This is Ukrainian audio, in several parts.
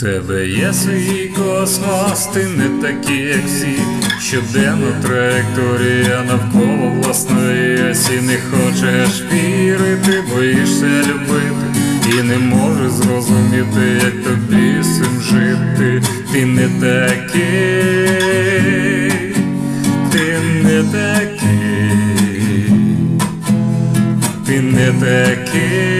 тебе є свій космос, ти не такий, як всі. Щоденно траєкторія навколо власної осі. Не хочеш вірити, боїшся любити. І не можеш зрозуміти, як тобі з цим жити. Ти не такий, ти не такий, ти не такий,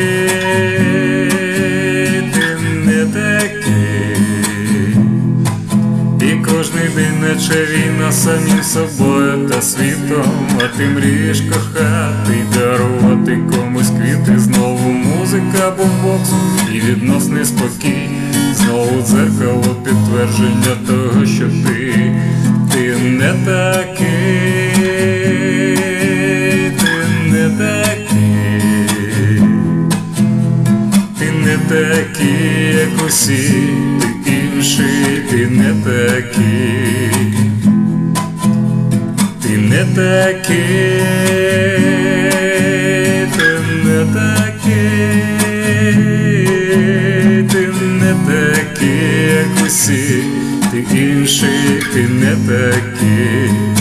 кожний день наче війна самим собою та світом, а ти мрієш кохати дарувати комусь квіти, знову музика бомбокс і відносний спокій, знову дзеркало підтвердження того, що ти, ти не такий, ти не такий. Ти не такий, як усі, не такий, ти не такий, ти не такий, ти не такий, як усі, ти інший, ти не такий.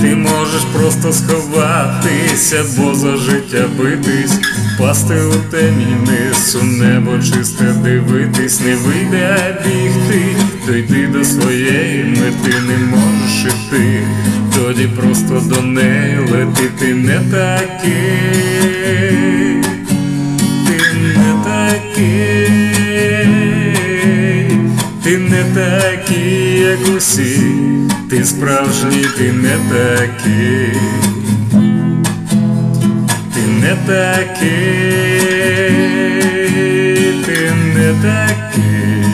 Ти можеш просто сховатися, бо за життя битись, впасти у темінь вниз небо чисте дивитись, не вийде бігти, дойти до своєї мети не можеш іти, тоді просто до неї лети, ти не такий, ти не такий, ти не такий, як усі, ти справжній, ти не такий, ти не такий, ти не такий,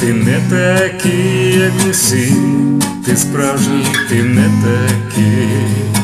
ти не такий, як усі, ти справжній, ти не такий.